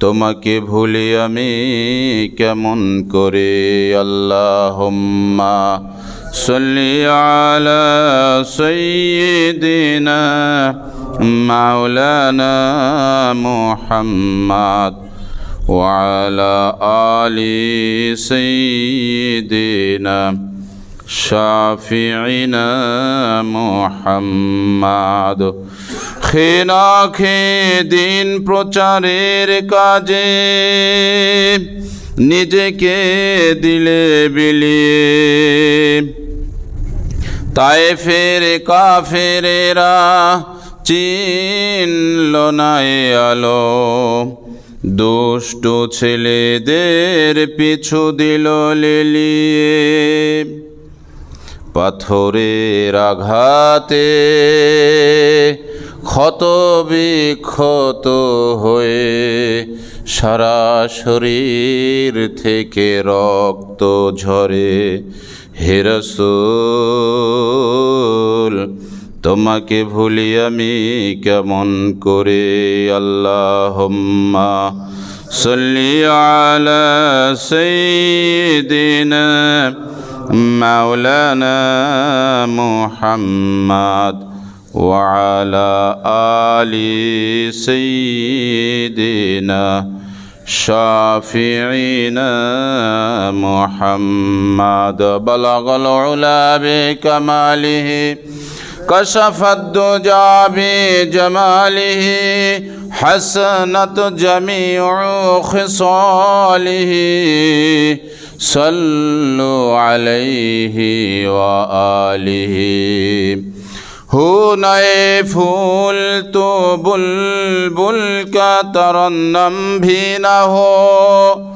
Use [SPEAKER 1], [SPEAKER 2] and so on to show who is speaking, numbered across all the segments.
[SPEAKER 1] তোমাকে ভুলি আমি কেমন করে আল্লাহুম্মা সল্লি আলা সাইয়্যিদিনা মাওলানা মুহাম্মদ وعلى آل سيدنا شافعنا محمد খেনা খে দিন প্রচারের কাজে নিজেকে দিলে বিলিয়ে তাই ফের কাফেরেরা চিনল না এ আলো দুষ্ট ছেলেদের পিছু দিল লেলিয়ে পাথরের আঘাতে ক্ষত বিক্ষত হয়ে সারা শরীর থেকে রক্ত ঝরে। হেরসুল তোমাকে ভুলি আমি কেমন করে? আল্লাহুম্মা সল্লি আলা সাইয়্যিদিনা مولانا محمد وعلى آل سيدنا شافعينا محمد. بلغ العلا بكماله. كشف الدجى بجماله حسنت جميع خصاله. صلوا عليه وآله. ہو نئے بلبل کا ترنم بھی نہ ہو ہو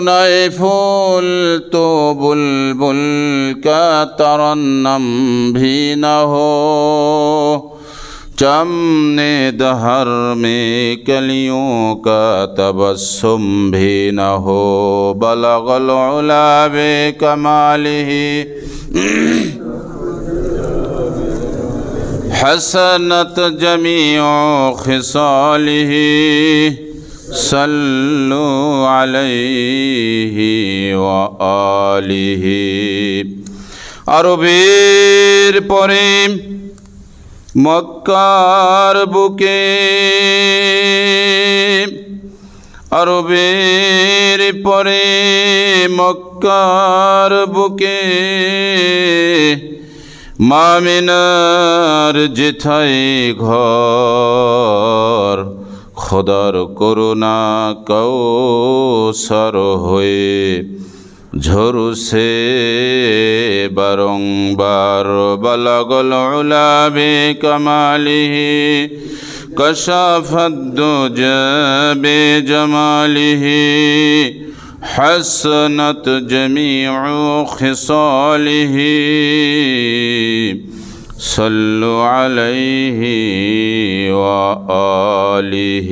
[SPEAKER 1] نئے پھول تو بلبل کا ترنم بھی نہ ہو۔ چمنے دہر میں کلیوں کا تبسم بھی نہ ہو۔ بلغ العلا بے کمالہ حسنت جميع خصاله صلوا عليه وآله আরবের পরে মক্কার বুকে আরবের পরে মক্কার বুকে মামিনার যেথায় ঘর খোদার করুণা কৌসর হয়ে ঝরুসে বারংবার বলগল উলাবে কমালিহি কশাফ জবে জমালিহি حسنت جميع خصاله صلوا عليه وآله.